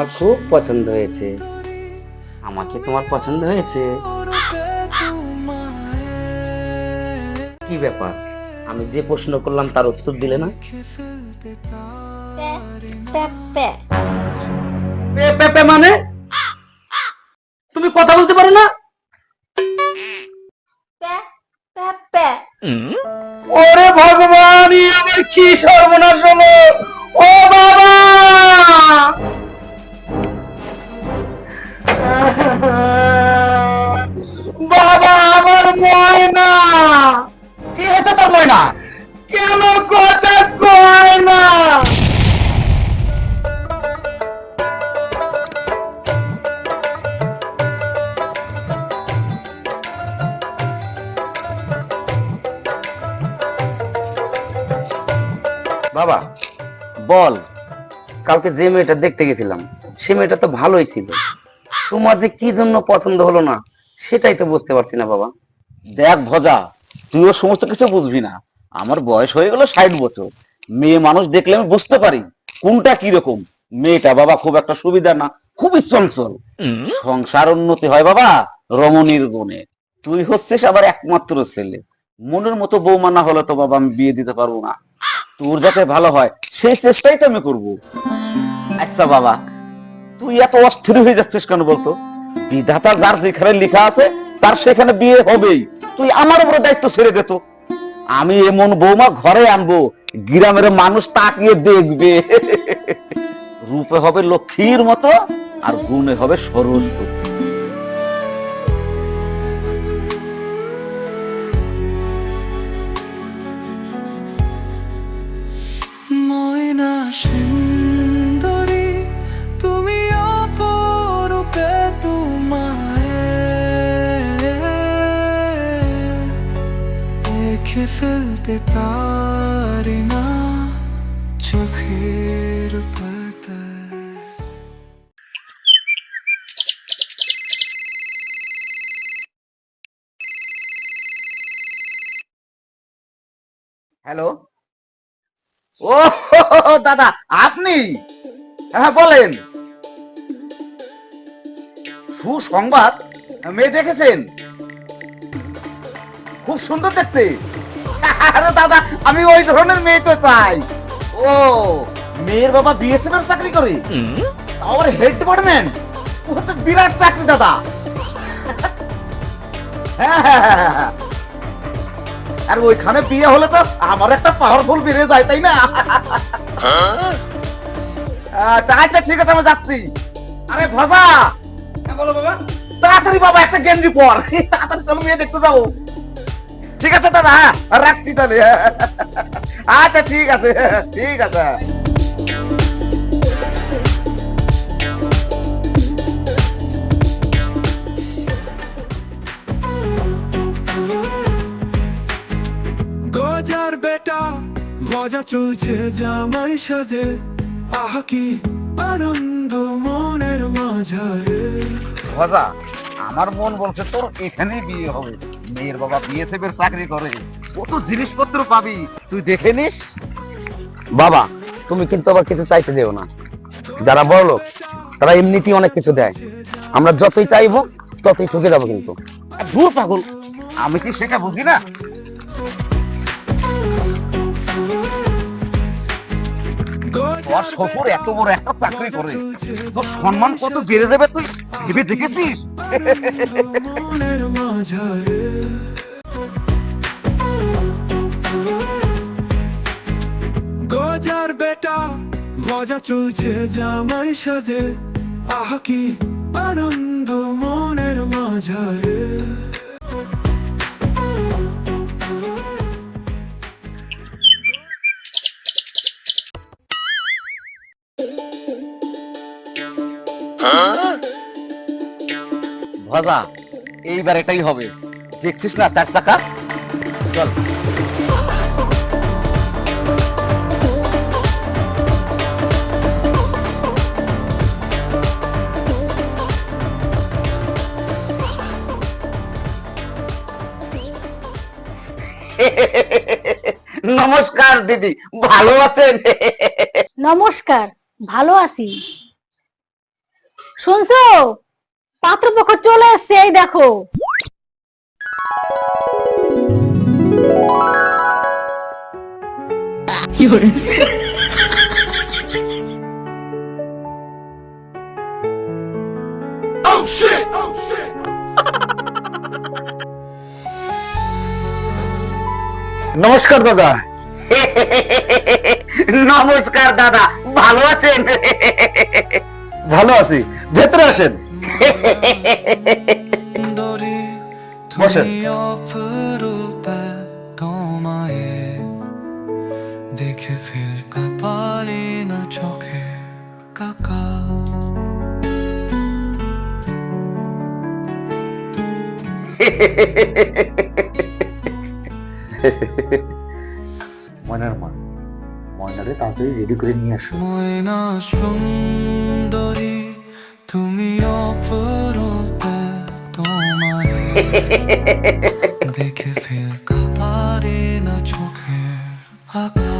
আমার খুব পছন্দ হয়েছে। আমাকে তোমার পছন্দ হয়েছে। কি ব্যাপার? আমি যে প্রশ্ন করলাম তার উত্তর দিলে না? মানে? তুমি কথা বলতে পারো না। ওরে ভগবান আমার কি সর্বনাশ হলো? ও বাবা! বাবা, আমার ময়না! কি হয়েছে তোর ময়না? কেন কথা কয় না? বাবা, বল, কালকে যে মেয়েটা দেখতে গেছিলাম, সে মেয়েটা তো ভালোই ছিল। তোমার যে কি জন্য পছন্দ হলো না সেটাই তো বুঝতে পারছি না বাবা। দেখ ভজা তুইও সমস্ত কিছু বুঝবি না। আমার বয়স হয়ে গেল ষাট বছর। মেয়ে মানুষ দেখলে আমি বুঝতে পারি কোনটা কীরকম। মেয়েটা বাবা খুব একটা সুবিধা না খুবই চঞ্চল। সংসার উন্নতি হয় বাবা রমণীর গুণে। তুই হচ্ছিস আবার একমাত্র ছেলে। মনের মতো বৌমা না হলে তো বাবা আমি বিয়ে দিতে পারব না। তোর যাতে ভালো হয় সেই চেষ্টাই তো আমি করব। আচ্ছা বাবা। তুই এত অস্থির হয়ে যাচ্ছিস কেন বলতো? বিধাতা যার যেখানে লেখা আছে, তার সেখানে বিয়ে হবেই। তুই আমার উপরে দায়িত্ব ছেড়ে দে তো। আমি এমন বৌমা ঘরে আনব, গ্রামের মানুষ তাকিয়ে দেখবে। রূপে হবে লক্ষ্মীর মতো, আর গুণে হবে সরস্বতী। হ্যালো? ও দাদা আপনি? হ্যাঁ বলেন। সুসংবাদ মেয়ে দেখেছেন? খুব সুন্দর দেখতে। আরে দাদা আমি ওই ধরনের মেয়ে তো চাই। ও মেয়ের বাবা বিএসএফ এর চাকরি করে? আমার হেড ডিপার্টমেন্ট ও তো বিরাট চাকরি দাদা। হ্যাঁ হ্যাঁ হ্যাঁ, হ্যাঁ। আর ওইখানে বিয়ে হলে তো আমার একটা পাওয়ারফুল বেড়ে যায় তাই না? আচ্ছা আচ্ছা ঠিক আছে আমি যাচ্ছি। আরে ভজা! হ্যাঁ, বলো বাবা। তাড়াতাড়ি বাবা একটা গেঞ্জি পর। তাড়াতাড়ি চলো মেয়ে দেখতে যাব। ঠিক আছে দাদা রাখছি তাহলে। আচ্ছা ঠিক আছে ঠিক আছে। মজা চলছে জামাই সাজে আহা কি আনন্দ মনের মাঝারে। ভজা, আমার মন বলছে তোর এখানেই বিয়ে হবে। মেয়ের বাবা বিয়ে থেকে চাকরি করে। কত জিনিসপত্র পাবি, তুই দেখে নিস। বাবা, তুমি কিন্তু আবার কিছু চাইতে দেও না। যারা বড় লোক, তারা এমনিতেই অনেক কিছু দেয়। আমরা যতই চাইব, ততই ঠকে যাব কিন্তু। দূর পাগল, আমি কি সেটা বুঝি না? শ্বশুর এত বড় একটা চাকরি করে। তোর সম্মান কত বেড়ে যাবে তুই? ভেবে দেখেছিস? গজার বেটা, মজা চলছে জামাই সাজে। আহা, কি আনন্দ মনের মাঝারে। ভজা, এইবার এটাই হবে। দেখছিস না চার টাকা চল। নমস্কার, দিদি। ভালো আছেন? নমস্কার, ভালো আছি। শুনছো? পাত্রপক্ষ চলে এসছে এই দেখো। Oh! Oh! নমস্কার দাদা। নমস্কার দাদা। ভালো আছেন? ভালো আছি। ভেতরে আসেন। বসেন। দেখে ফেলকা পারি না চোখে কাকা তাড়াতাড়ি রেডি করে নিয়ে আসো। ময়না সুন্দরী তুমি অপরূপে তোমায়। দেখে ফেল কাপারে না চোখে আকা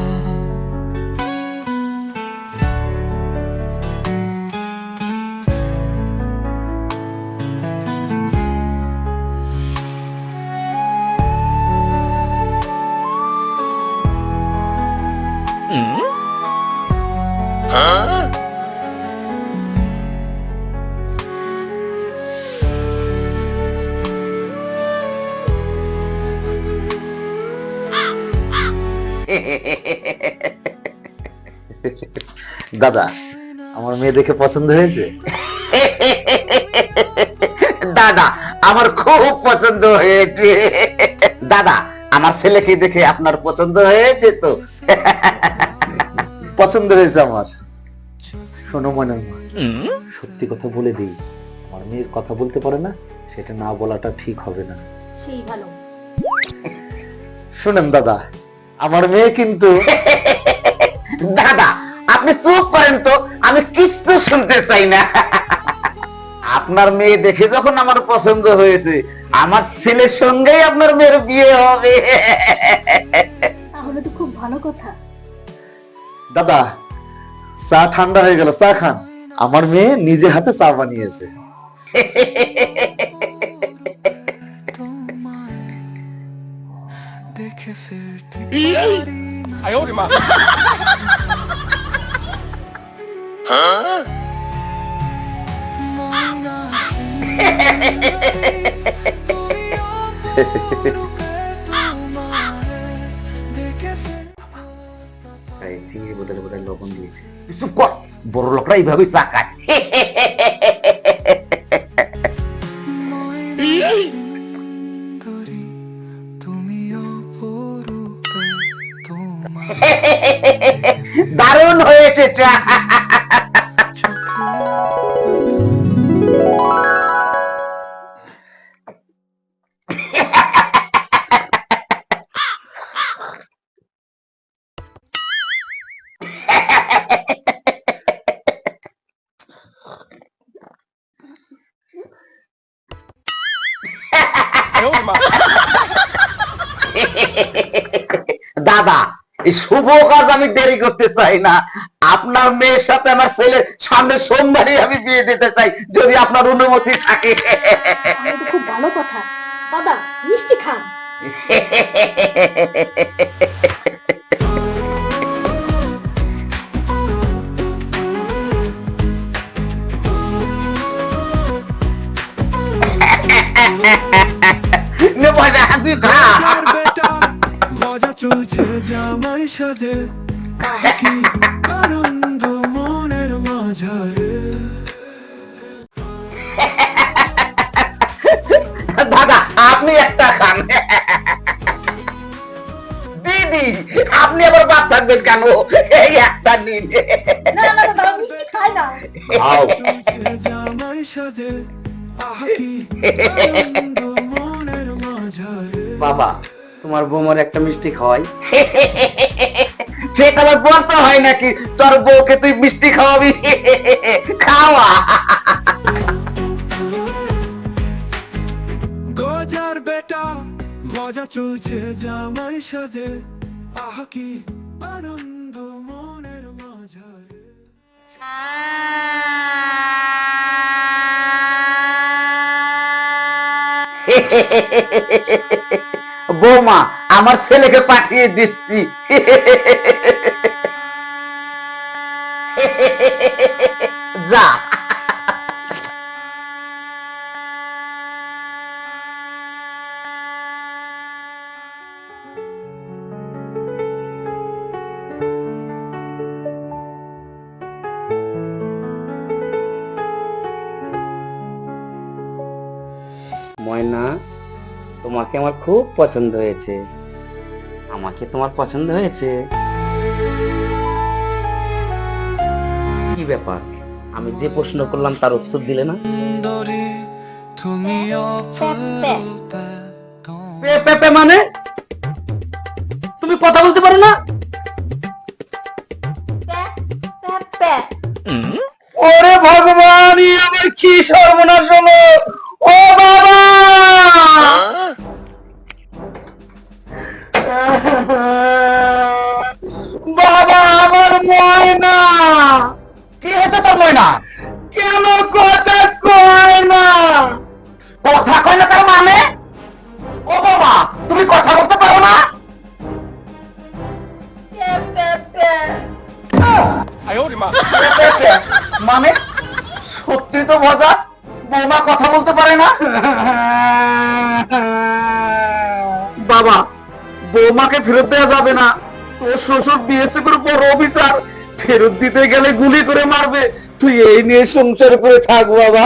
দাদা, আমার মেয়ে দেখে পছন্দ হয়েছে? দাদা, আমার খুব পছন্দ হয়েছে। দাদা, আমার ছেলেকে দেখে আপনার পছন্দ হয়েছে তো? পছন্দ হয়েছে আমার। শোনো ময়নার মা সত্যি কথা বলে দিই আমার মেয়ের কথা বলতে পারে না সেটা না বলাটা ঠিক হবে না। সেই ভালো। শুনেন দাদা আমার মেয়ে কিন্তু দাদা আপনি চুপ করেন তো আমি কিচ্ছু শুনতে চাই না। আপনার মেয়ে দেখে যখন আমার পছন্দ হয়েছে আমার ছেলের সঙ্গেই আপনার মেয়ের বিয়ে হবে। তাহলে তো খুব ভালো কথা। দাদা চা ঠান্ডা হয়ে গেল চা খান। আমার মেয়ে নিজে হাতে চা বানিয়েছে। তোমায় ফেলতে চিংড়ি বোতলে বোধহয় লবণ দিয়েছে। চুপ কর বড় লোকরা এইভাবে চাকায় দারুণ হয়েছে চা। এই শুভ কাজ আমি দেরি করতে চাই না। আপনার মেয়ের সাথে আমার ছেলের সামনে সোমবারই আমি বিয়ে দিতে চাই যদি আপনার অনুমতি থাকে। খুব ভালো কথা। দাদা মিষ্টি খান। নে সাজে কি আনন্দ মনের মাঝারে। দাদা আপনি একটা খান। দিদি আপনি আবার বাদ থাকবেন কেন? এই একটা নিন না না দাদা মিষ্টি খায় না। খাও জামাই সাজে আহ কি আনন্দ মনের মাঝারে। বাবা তোমার বোমার একটা মিষ্টি খাওয়াই। সে তোমার বলতে হয় নাকি তোর বউকে তুই মিষ্টি খাওয়াবি? খাওয়া। গজার বেটা মজা চলছে জামাই সাজে। আহ কি আনন্দ মনের মাঝারে। Hehehehe বৌমা আমার ছেলেকে পাঠিয়ে দিচ্ছি। যা। আমার খুব পছন্দ হয়েছে। আমাকে তোমার পছন্দ হয়েছে? কি ব্যাপার? আমি যে প্রশ্ন করলাম তার উত্তর দিলে না? সুন্দরী তুমি অপরূপে তোমার পে পে পে মানে? তুমি কথা বলতে পারো না? ওরে ভগবান কি সর্বনাশ হলো? ও বাবা! মানে? সত্যি তো মজা বৌমা কথা বলতে পারে না? বাবা, বৌমাকে ফেরত দেওয়া যাবে না। তোর শ্বশুর বিএসএফ এর উপর অবিচার। ফেরত দিতে গেলে গুলি করে মারবে। তুই এই নিয়ে সংসার করে থাক বাবা!